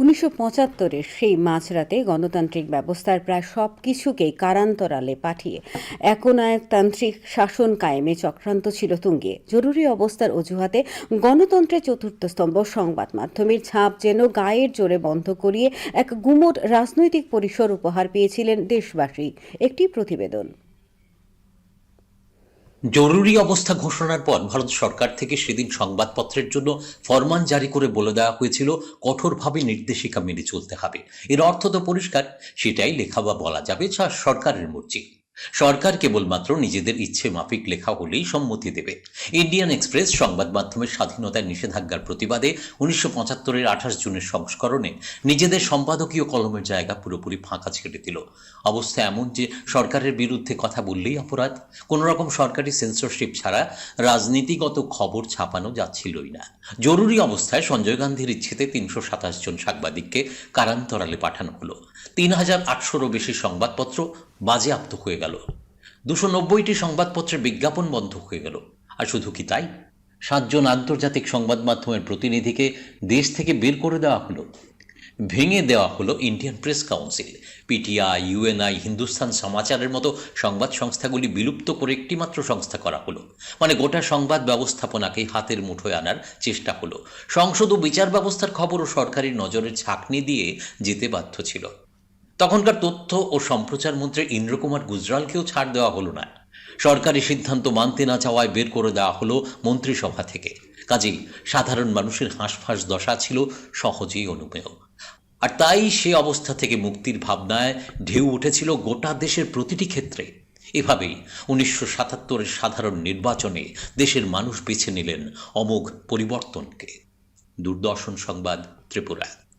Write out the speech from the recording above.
উনিশশো পঁচাত্তরের সেই মাঝরাতে গণতান্ত্রিক ব্যবস্থার প্রায় সব কিছুকেই কারান্তরালে পাঠিয়ে একনায়কতান্ত্রিক শাসন কায়েমে চক্রান্ত ছিল তুঙ্গে। জরুরি অবস্থার অজুহাতে গণতন্ত্রের চতুর্থ স্তম্ভ সংবাদ মাধ্যমের ছাপ যেন গায়ের জোরে বন্ধ করিয়ে এক গুমোট রাজনৈতিক পরিসর উপহার পেয়েছিলেন দেশবাসী। একটি প্রতিবেদন। জরুরি অবস্থা ঘোষণার পর ভারত সরকার থেকে সেদিন সংবাদপত্রের জন্য ফরমান জারি করে বলে দেওয়া হয়েছিল, কঠোরভাবে নির্দেশিকা মেনে চলতে হবে। এর অর্থ তো পরিষ্কার, সেটাই লেখা বা বলা যাবে যা সরকারের মর্জি। সরকার কেবলমাত্র নিজেদের ইচ্ছে মাফিক লেখা হলেই সম্মতি দেবে। ইন্ডিয়ান এক্সপ্রেস সংবাদ মাধ্যমের স্বাধীনতার নিষেধাজ্ঞার প্রতিবাদে উনিশশো পঁচাত্তরের আঠাশ জুনের সংস্করণে নিজেদের সম্পাদকীয় কলমের জায়গা পুরোপুরি ফাঁকা ছেড়ে দিল। অবস্থা এমন যে সরকারের বিরুদ্ধে কথা বললেই অপরাধ। কোনো রকম সরকারি সেন্সরশিপ ছাড়া রাজনীতিগত খবর ছাপানো যাচ্ছিলই না। জরুরি অবস্থায় সঞ্জয় গান্ধীর ইচ্ছেতে তিনশো সাতাশ জন সাংবাদিককে কারান্তরালে পাঠানো হলো। তিন হাজার আটশোরও বেশি সংবাদপত্র বাজেয়াপ্ত হয়ে গেল। দুশো নব্বইটি সংবাদপত্রের বিজ্ঞাপন বন্ধ হয়ে গেল। আর শুধু কি তাই? সাতজন আন্তর্জাতিক সংবাদ মাধ্যমের প্রতিনিধিকে দেশ থেকে বের করে দেওয়া হলো। ভেঙে দেওয়া হলো Indian press council. PTI, UNI, Hindustan সমাচারের মতো সংবাদ সংস্থাগুলি বিলুপ্ত করে একটিমাত্র সংস্থা করা হলো। মানে গোটা সংবাদ ব্যবস্থাপনাকে হাতের মুঠোয় আনার চেষ্টা হলো। সংসদ ও বিচার ব্যবস্থার খবরও সরকারি নজরের ছাঁকনি দিয়ে যেতে বাধ্য ছিল। তখনকার তথ্য ও সম্প্রচার মন্ত্রী ইন্দ্রকুমার গুজরালকেও ছাড় দেওয়া হলো না। সরকারি সিদ্ধান্ত মানতে না চাওয়ায় বের করে দেওয়া হলো মন্ত্রিসভা থেকে। কাজেই সাধারণ মানুষের হাঁসফাঁস দশা ছিল সহজেই অনুমেয় আর তাই সে অবস্থা থেকে মুক্তির ভাবনায় ঢেউ উঠেছিল গোটা দেশের প্রতিটি ক্ষেত্রে। এভাবেই উনিশশো সাতাত্তরের সাধারণ নির্বাচনে দেশের মানুষ বেছে নিলেন অমোঘ পরিবর্তনকে। দূরদর্শন সংবাদ ত্রিপুরা।